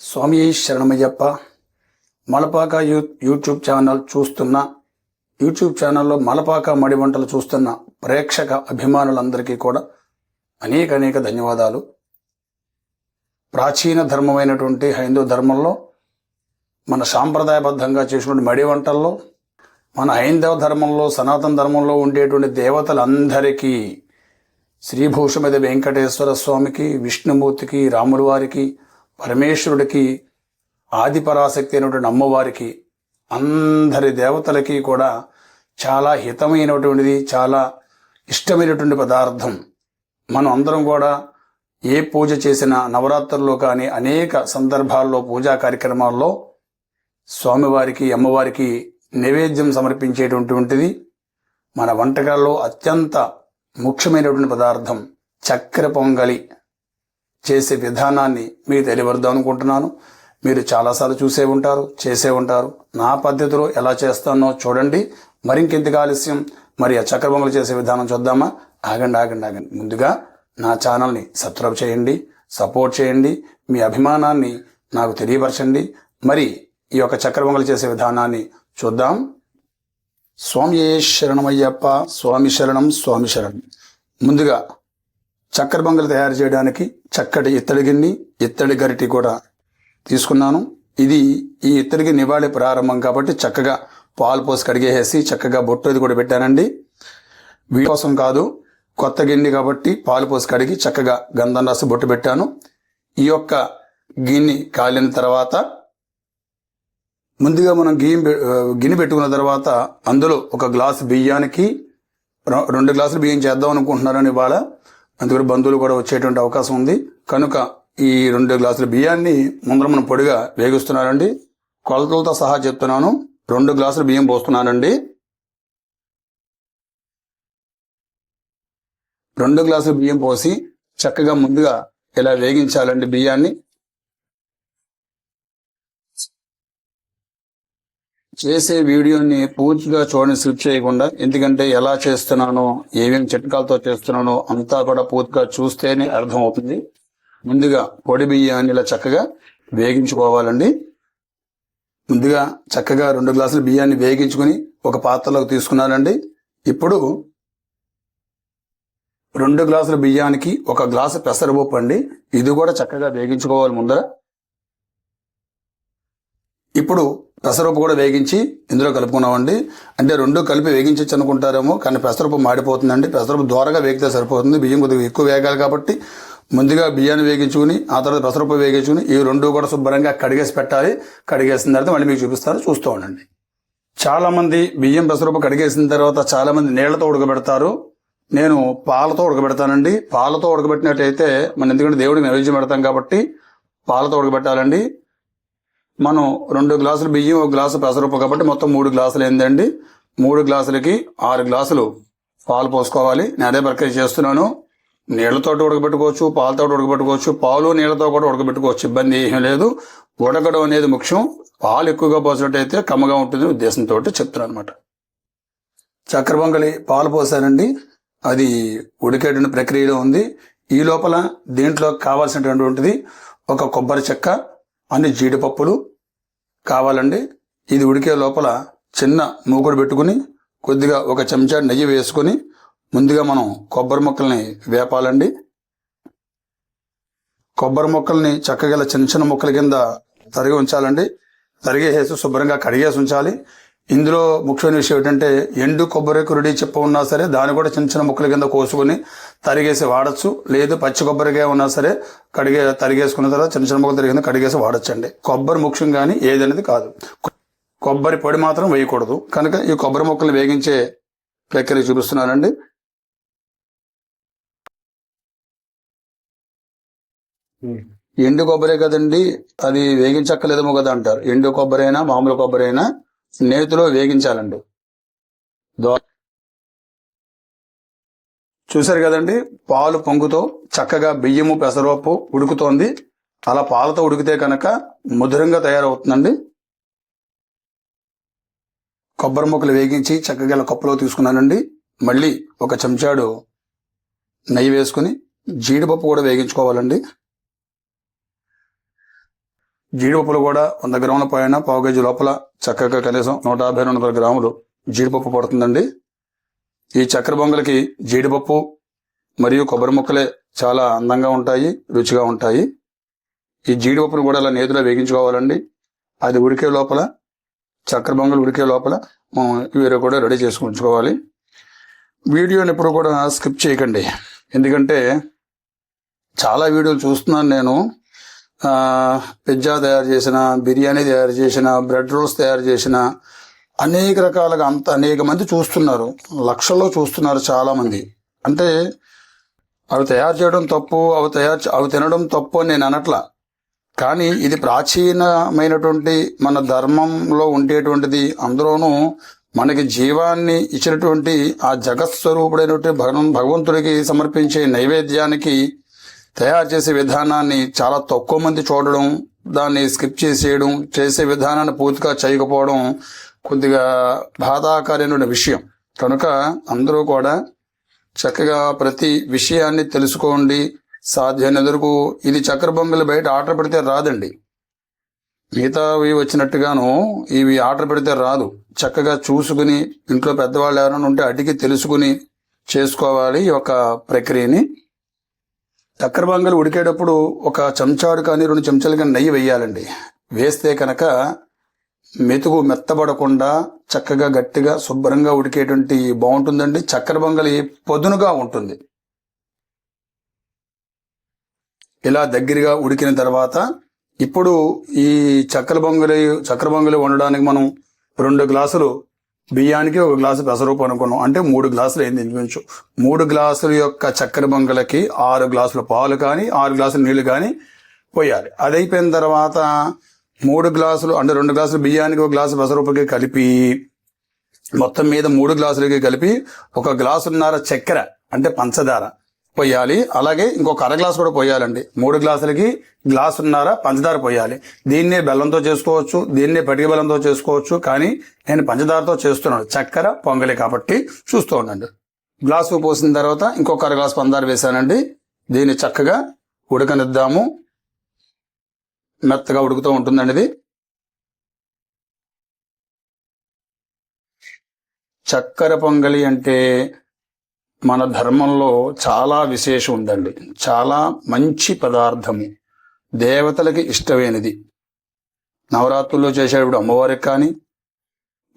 స్వామి శరణమయ్యప్ప. Malapaka you YouTube channel చూస్తున్న YouTube ఛానల్లో మలపాక మడి వంటలు చూస్తున్న ప్రేక్షక అభిమానులందరికీ కూడా అనేక అనేక ధన్యవాదాలు. ప్రాచీన ధర్మమైనటువంటి హైందూ ధర్మంలో మన సాంప్రదాయబద్ధంగా చేసినటువంటి మడి వంటల్లో మన హైందవ ధర్మంలో సనాతన ధర్మంలో ఉండేటువంటి దేవతలందరికీ శ్రీభూషమది వెంకటేశ్వర స్వామికి విష్ణుమూర్తికి రాములవారికి వారికి పరమేశ్వరుడికి ఆదిపరాశక్తి అయినటువంటి అమ్మవారికి అందరి దేవతలకి కూడా చాలా హితమైనటువంటిది చాలా ఇష్టమైనటువంటి పదార్థం. మనం అందరం కూడా ఏ పూజ చేసినా నవరాత్రుల్లో కానీ అనేక సందర్భాల్లో పూజా కార్యక్రమాల్లో స్వామివారికి అమ్మవారికి నైవేద్యం సమర్పించేటటువంటిది మన వంటకాల్లో అత్యంత ముఖ్యమైనటువంటి పదార్థం చక్కెర పొంగలి. చేసే విధానాన్ని మీకు తెలియవద్దాం అనుకుంటున్నాను. మీరు చాలాసార్లు చూసే ఉంటారు చేసే ఉంటారు. నా పద్ధతిలో ఎలా చేస్తానో చూడండి. మరింకెంతగా ఆలస్యం? మరి ఆ చక్కెర చేసే విధానం చూద్దామా? ఆగండి ఆగండి ఆగండి. ముందుగా నా ఛానల్ని సబ్స్క్రైబ్ చేయండి సపోర్ట్ చేయండి మీ అభిమానాన్ని నాకు తెలియపరచండి. మరి ఈ యొక్క చక్కెర చేసే విధానాన్ని చూద్దాం. స్వామి శరణమయ్యప్ప స్వామి శరణం స్వామి శరణం. ముందుగా చక్కెర బొంగలు తయారు చేయడానికి చక్కటి ఇత్తడి గిన్నె ఇత్తడి గరిటి కూడా తీసుకున్నాను. ఇది ఈ ఇత్తడి గిన్నె ప్రారంభం కాబట్టి చక్కగా పాలు పోసి కడిగేసి చక్కగా బొట్టు అది కూడా పెట్టానండి. వీటి కోసం కాదు కొత్త గిన్నె కాబట్టి పాలు పోసి కడిగి చక్కగా గంధం రాసి బొట్టు పెట్టాను. ఈ యొక్క గిన్నె కాలిన తర్వాత ముందుగా మనం గిన్నె పె- గిన్నె పెట్టుకున్న తర్వాత అందులో ఒక గ్లాసు బియ్యానికి రెండు గ్లాసులు బియ్యం చేద్దాం అనుకుంటున్నారని ఇవాళ అందుకని బంధువులు కూడా వచ్చేటువంటి అవకాశం ఉంది. కనుక ఈ రెండు గ్లాసుల బియ్యాన్ని ముందర మనం పొడిగా వేగిస్తున్నారండి కొలతలతో సహా చెప్తున్నాను. రెండు గ్లాసులు బియ్యం పోస్తున్నానండి. రెండు గ్లాసులు బియ్యం పోసి చక్కగా ముందుగా ఇలా వేగించాలండి బియ్యాన్ని? చేసే వీడియోని పూర్తిగా చూడని స్లిప్ చేయకుండా. ఎందుకంటే ఎలా చేస్తున్నానో ఏమేమి చిట్కాలతో చేస్తున్నానో అంతా కూడా పూర్తిగా చూస్తేనే అర్థం అవుతుంది ముందుగా పొడి బియ్యాన్ని ఇలా చక్కగా వేగించుకోవాలండి. ముందుగా చక్కగా రెండు గ్లాసుల బియ్యాన్ని వేగించుకుని ఒక పాత్రలోకి తీసుకున్నానండి. ఇప్పుడు రెండు గ్లాసుల బియ్యానికి ఒక గ్లాసు పెసరపప్పు అండి. ఇది కూడా చక్కగా వేగించుకోవాలి ముందర. ఇప్పుడు పెసరపప్పు కూడా వేగించి ఇందులో కలుపుకున్నామండి. అంటే రెండు కలిపి వేగించవచ్చు అనుకుంటారేమో కానీ పెసరపప్పు మాడిపోతుందండి. పెసరపప్పు దూరగా వేగితే సరిపోతుంది. బియ్యం కొద్దిగా ఎక్కువ వేగాలి కాబట్టి ముందుగా బియ్యాన్ని వేగించుకుని ఆ తర్వాత పెసరపప్పు వేగించుకుని ఈ రెండు కూడా శుభ్రంగా కడిగేసి పెట్టాలి. కడిగేసిన తర్వాత మళ్ళీ మీకు చూపిస్తారు చూస్తూ ఉండండి. చాలామంది బియ్యం పెసరపప్పు కడిగేసిన తర్వాత చాలా మంది నీళ్ళతో ఉడకబెడతారు. నేను పాలతో ఉడకబెడతానండి. పాలతో ఉడకబెట్టినట్టయితే మనం ఎందుకంటే దేవుడికి నైవేద్యం పెడతాం కాబట్టి పాలతో ఉడకబెట్టాలండి. మనం రెండు గ్లాసులు బియ్యం ఒక గ్లాసు పెసరపప్పు కాబట్టి మొత్తం మూడు గ్లాసులు ఏందండి? మూడు గ్లాసులకి ఆరు గ్లాసులు పాలు పోసుకోవాలి. నేను అదే ప్రక్రియ చేస్తున్నాను. నీళ్ళతో ఉడకబెట్టుకోవచ్చు పాలతో ఉడకబెట్టుకోవచ్చు పాలు నీళ్ళతో కూడా ఉడకబెట్టుకోవచ్చు. ఇబ్బంది ఏమీ లేదు. ఉడకడం అనేది ముఖ్యం. పాలు ఎక్కువగా పోసినట్టయితే కమ్మగా ఉంటుంది ఉద్దేశంతో చెప్తున్నాను అనమాట చక్కెర పొంగలి పాలు పోసానండి. అది ఉడికేటువంటి ప్రక్రియలో ఉంది. ఈ లోపల దీంట్లో కావాల్సినటువంటిది ఒక కొబ్బరి చెక్క అన్ని జీడిపప్పులు కావాలండి ఇది ఉడికే లోపల చిన్న మూకుడు పెట్టుకుని కొద్దిగా ఒక చెంచా నెయ్యి వేసుకుని ముందుగా మనం కొబ్బరి ముక్కల్ని వేపాలండి. కొబ్బరి ముక్కల్ని చక్కగా చిన్న చిన్న ముక్కల కింద తరిగి ఉంచాలండి. తరిగేసి శుభ్రంగా కడిగేసి ఉంచాలి. ఇందులో ముఖ్యమైన విషయం ఏంటంటే ఎండు కొబ్బరి కురుడి చెప్ప ఉన్నా సరే దాన్ని కూడా చిన్న చిన్న ముక్కల కింద కోసుకుని తరిగేసి వాడచ్చు. లేదు పచ్చి కొబ్బరికాయ ఉన్నా సరే కడిగే తరిగేసుకున్న తర్వాత చిన్న చిన్న ముక్కలు తరిగిన కడిగేసి వాడచ్చండి. కొబ్బరి ముఖ్యం కానీ ఏదనేది కాదు. కొబ్బరి పొడి మాత్రం వేయకూడదు. కనుక ఈ కొబ్బరి ముక్కలు వేగించే ప్రక్రియ చూపిస్తున్నానండి. ఎండు కొబ్బరే కదండి అది వేగించక్కలేదేమో కదా అంటారు. ఎండు కొబ్బరి అయినా మామూలు కొబ్బరి అయినా నేతిలో వేగించాలండి. దో చూశారు కదండి? పాలు పొంగుతో చక్కగా బియ్యము పెసరపప్పు ఉడుకుతోంది. అలా పాలతో ఉడికితే కనుక మధురంగా తయారవుతుందండి. కొబ్బరి ముక్కలు వేగించి చక్కగా ఇలా కప్పులో తీసుకున్నానండి. మళ్ళీ ఒక చెంచాడు నెయ్యి వేసుకుని జీడిపప్పు కూడా వేగించుకోవాలండి. జీడిపప్పులు కూడా వంద గ్రాముల పైన పావు కేజీ లోపల చక్కగా కనీసం నూట యాభై రెండు వందల గ్రాములు జీడిపప్పు పడుతుందండి. ఈ చక్కెర పొంగలికి జీడిపప్పు మరియు కొబ్బరి ముక్కలే చాలా అందంగా ఉంటాయి రుచిగా ఉంటాయి. ఈ జీడిపప్పును కూడా అలా నేతిలో వేగించుకోవాలండి. అది ఉడికే లోపల చక్కెర బొంగలు ఉడికే లోపల మనం వేరే కూడా రెడీ చేసుకుని ఉంచుకోవాలి. వీడియోని ఎప్పుడు కూడా స్కిప్ చేయకండి. ఎందుకంటే చాలా వీడియోలు చూస్తున్నాను నేను. పిజ్జా తయారు చేసిన బిర్యానీ తయారు చేసిన బ్రెడ్ రోల్స్ తయారు చేసిన అనేక రకాలుగా అంత అనేక మంది చూస్తున్నారు. లక్షల్లో చూస్తున్నారు చాలామంది. అంటే అవి తయారు చేయడం తప్పు అవి తయారు అవి తినడం తప్పు అని నేను అనట్లా. కానీ ఇది ప్రాచీనమైనటువంటి మన ధర్మంలో ఉండేటువంటిది. అందులోనూ మనకి జీవాన్ని ఇచ్చినటువంటి ఆ జగత్ స్వరూపుడైనటువంటి భగవం భగవంతుడికి సమర్పించే నైవేద్యానికి తయారు చేసే విధానాన్ని చాలా తక్కువ మంది చూడడం దాన్ని స్కిప్ చేసేయడం చేసే విధానాన్ని పూర్తిగా చేయకపోవడం కొద్దిగా బాధాకరమైన విషయం. కనుక అందరూ కూడా చక్కగా ప్రతి విషయాన్ని తెలుసుకోండి. సాధ్యమైనంత ఎదురుకు ఇది చక్కెర బొంగలు బయట ఆర్డర్ పెడితే రాదండి. మిగతావి వచ్చినట్టుగాను ఇవి ఆర్డర్ పెడితే రాదు. చక్కగా చూసుకుని ఇంట్లో పెద్దవాళ్ళు ఎవరైనా ఉంటే అడిగి తెలుసుకుని చేసుకోవాలి ఈ యొక్క ప్రక్రియని. చక్కెర బొంగలు ఉడికేటప్పుడు ఒక చెంచాడు కానీ రెండు చెంచాలు కానీ నెయ్యి వేయాలండి. వేస్తే కనుక మెతుకు మెత్తబడకుండా చక్కగా గట్టిగా శుభ్రంగా ఉడికేటువంటి బాగుంటుందండి. చక్కెర బొంగలి పొదునుగా ఉంటుంది. ఇలా దగ్గరగా ఉడికిన తర్వాత ఇప్పుడు ఈ చక్కెర బొంగలి చక్కెర బొంగలి వండడానికి మనం రెండు గ్లాసులు బియ్యానికి ఒక గ్లాసు పెసరూపు అనుకున్నాం అంటే మూడు గ్లాసులు అయింది ఇంచుమించు. మూడు గ్లాసుల యొక్క చక్కెర బొంగలకి ఆరు గ్లాసుల పాలు కానీ ఆరు గ్లాసుల నీళ్ళు కానీ పోయాలి. అది అయిపోయిన తర్వాత మూడు గ్లాసులు అంటే రెండు గ్లాసులు బియ్యానికి ఒక గ్లాసు పెసరూపుకి కలిపి మొత్తం మీద మూడు గ్లాసులకి కలిపి ఒక గ్లాసున్నర చక్కెర అంటే పంచదార పోయాలి అలాగే ఇంకొక అర గ్లాస్ కూడా పోయాలండి మూడు గ్లాసులకి గ్లాసున్నర పంచదార పోయాలి దీన్నే బెల్లంతో చేసుకోవచ్చు దీన్నే పటిక బెల్లంతో చేసుకోవచ్చు కానీ నేను పంచదారతో చేస్తున్నాను. చక్కెర పొంగలి కాబట్టి చూస్తూ ఉండండి. గ్లాసు పోసిన తర్వాత ఇంకొక అర గ్లాస్ పంచదార వేసానండి దీన్ని చక్కగా ఉడకనిద్దాము. మెత్తగా ఉడుకుతూ ఉంటుందండి ఇది. చక్కెర పొంగలి అంటే మన ధర్మంలో చాలా విశేషం ఉందండి. చాలా మంచి పదార్థము దేవతలకి ఇష్టమైనది. నవరాత్రుల్లో చేసేటప్పుడు అమ్మవారికి కానీ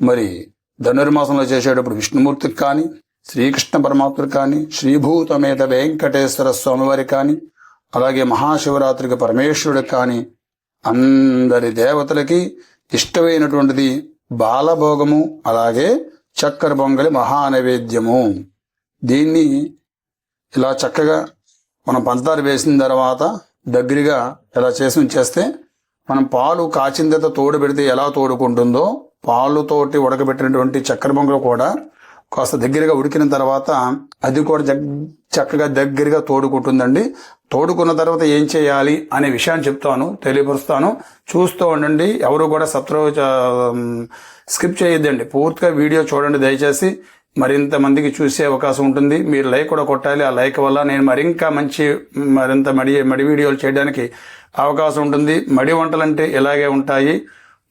మరి ధనుర్మాసంలో చేసేటప్పుడు విష్ణుమూర్తికి కానీ శ్రీకృష్ణ పరమాత్మకి కానీ శ్రీభూతమేత వెంకటేశ్వర స్వామివారికి కానీ అలాగే మహాశివరాత్రికి పరమేశ్వరుడికి కానీ అందరి దేవతలకి ఇష్టమైనటువంటిది బాలభోగము అలాగే చక్కెర పొంగలి మహానైవేద్యము. దీన్ని ఇలా చక్కగా మనం పంచదార వేసిన తర్వాత దగ్గరగా ఇలా చేసి ఉంచేస్తే మనం పాలు కాచిన తర్వాత తోడు పెడితే ఎలా తోడుకుంటుందో పాలుతోటి ఉడకబెట్టినటువంటి చక్కెర పొంగలు కూడా కాస్త దగ్గరగా ఉడికిన తర్వాత అది కూడా జగ్ చక్కగా దగ్గరగా తోడుకుంటుందండి. తోడుకున్న తర్వాత ఏం చేయాలి అనే విషయాన్ని చెప్తాను తెలియపరుస్తాను. చూస్తూ ఉండండి. ఎవరు కూడా సబ్స్క్రైబ్ స్కిప్ చేయొద్దండి. పూర్తిగా వీడియో చూడండి. దయచేసి మరింత మందికి చూసే అవకాశం ఉంటుంది. మీరు లైక్ కూడా కొట్టాలి. ఆ లైక్ వల్ల నేను మరింకా మంచి మరింత మడి మడి వీడియోలు చేయడానికి అవకాశం ఉంటుంది. మడి వంటలు అంటే ఇలాగే ఉంటాయి.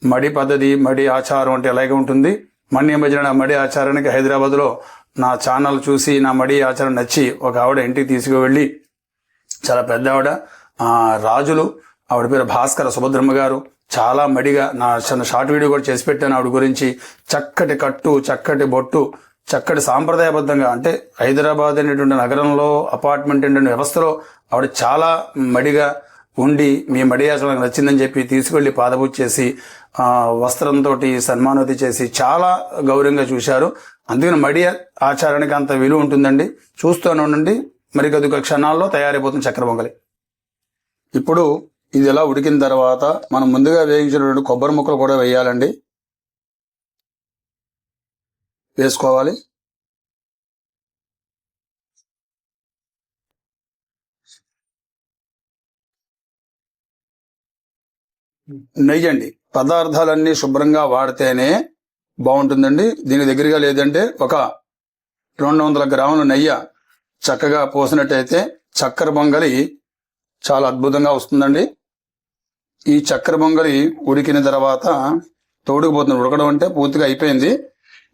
మడి పద్ధతి మడి ఆచారం అంటే ఇలాగే ఉంటుంది. మొన్న ఈ మధ్యన నా మడి ఆచారానికి హైదరాబాద్లో నా ఛానల్ చూసి నా మడి ఆచారం నచ్చి ఒక ఆవిడ ఇంటికి తీసుకువెళ్ళి చాలా పెద్ద ఆవిడ రాజులు ఆవిడ పేరు భాస్కర సుభద్రమ్మ గారు. చాలా మడిగా నా చిన్న షార్ట్ వీడియో కూడా చేసి పెట్టాను ఆవిడ గురించి. చక్కటి కట్టు చక్కటి బొట్టు చక్కటి సాంప్రదాయబద్ధంగా అంటే హైదరాబాద్ అనేటువంటి నగరంలో అపార్ట్మెంట్ అనేటువంటి వ్యవస్థలో ఆవిడ చాలా మడిగా ఉండి మీ మడి నచ్చిందని చెప్పి తీసుకెళ్ళి పాదపూజ చేసి వస్త్రంతో సన్మానవతి చేసి చాలా గౌరవంగా చూశారు. అందుకని మడియ ఆచారానికి అంత విలువ ఉంటుందండి. చూస్తూనే ఉండండి. మరి కొద్దిగా క్షణాల్లో తయారైపోతుంది చక్కెర పొంగలి. ఇప్పుడు ఇది ఎలా ఉడికిన తర్వాత మనం ముందుగా వేయించినటువంటి కొబ్బరి ముక్కలు కూడా వేయాలండి. వేసుకోవాలి. నెయ్యి అండి పదార్థాలన్నీ శుభ్రంగా వాడితేనే బాగుంటుందండి. దీని దగ్గరగా లేదంటే ఒక రెండు వందల గ్రాముల నెయ్యి చక్కగా పోసినట్టయితే చక్కెర బొంగలి చాలా అద్భుతంగా వస్తుందండి. ఈ చక్కెర బొంగలి ఉడికిన తర్వాత తోడుకుపోతుంది. ఉడకడం అంటే పూర్తిగా అయిపోయింది.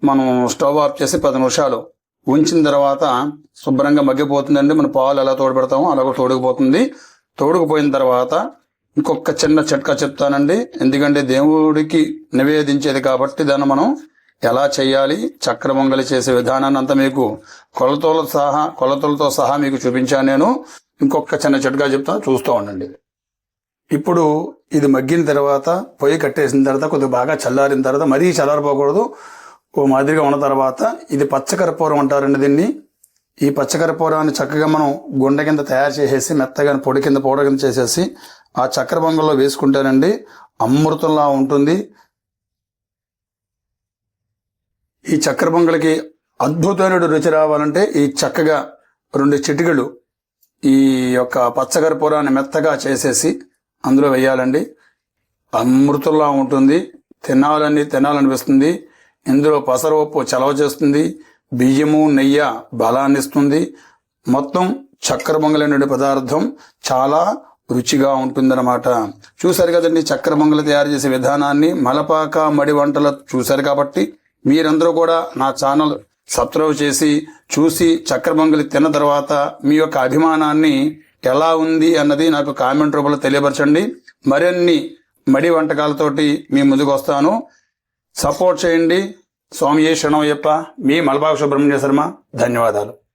మనం స్టవ్ ఆఫ్ చేసి పది నిమిషాలు ఉంచిన తర్వాత శుభ్రంగా మగ్గిపోతుందండి. మన పాలు ఎలా తోడుపెడతామో అలా కూడా తోడుకుపోతుంది. తోడుకుపోయిన తర్వాత ఇంకొక చిన్న చిట్కా చెప్తానండి. ఎందుకంటే దేవుడికి నివేదించేది కాబట్టి దాన్ని మనం ఎలా చేయాలి చక్రమంగలి చేసే విధానాన్ని అంతా మీకు కొలతలతో సహా కొలతలతో సహా మీకు చూపించాను నేను. ఇంకొక చిన్న చిట్కా చెప్తాను చూస్తూ ఉండండి. ఇప్పుడు ఇది మగ్గిన తర్వాత పొయ్యి కట్టేసిన తర్వాత కొద్దిగా బాగా చల్లారిన తర్వాత మరీ చల్లారిపోకూడదు. ఓ మాదిరిగా ఉన్న తర్వాత ఇది పచ్చకర్పూరం అంటారండి దీన్ని. ఈ పచ్చకర్పూరాన్ని చక్కగా మనం గుండె కింద తయారు చేసేసి మెత్తగా పొడి కింద పౌడర్ కింద చేసేసి ఆ చక్కెర బొంగల్లో వేసుకుంటేనండి అమృతంలా ఉంటుంది. ఈ చక్కెర బొంగలకి అద్భుతమైన రుచి రావాలంటే ఈ చక్కగా రెండు చిటికలు ఈ యొక్క పచ్చకర్పూరాన్ని మెత్తగా చేసేసి అందులో వేయాలండి. అమృతంలా ఉంటుంది. తినాలని తినాలనిపిస్తుంది. ఇందులో పసరపప్పు చలవ చేస్తుంది బియ్యము నెయ్యి బలాన్ని ఇస్తుంది మొత్తం చక్కెర పొంగలైన పదార్థం చాలా రుచిగా ఉంటుందన్నమాట. చూశారు కదండి చక్కెర బొంగలు తయారు చేసే విధానాన్ని మలపాక మడి వంటలు చూశారు కాబట్టి మీరందరూ కూడా నా ఛానల్ సబ్స్క్రైబ్ చేసి చూసి చక్కెర బొంగలు తిన్న తర్వాత మీ యొక్క అభిమానాన్ని ఎలా ఉంది అన్నది నాకు కామెంట్ రూపంలో తెలియపరచండి. మరిన్ని మడి వంటకాలతోటి మీ ముందుకు వస్తాను. సపోర్ట్ చేయండి. స్వామి శరణమయ్యప్ప? మీ మలబాబు సుబ్రహ్మణ్య శర్మ ధన్యవాదాలు.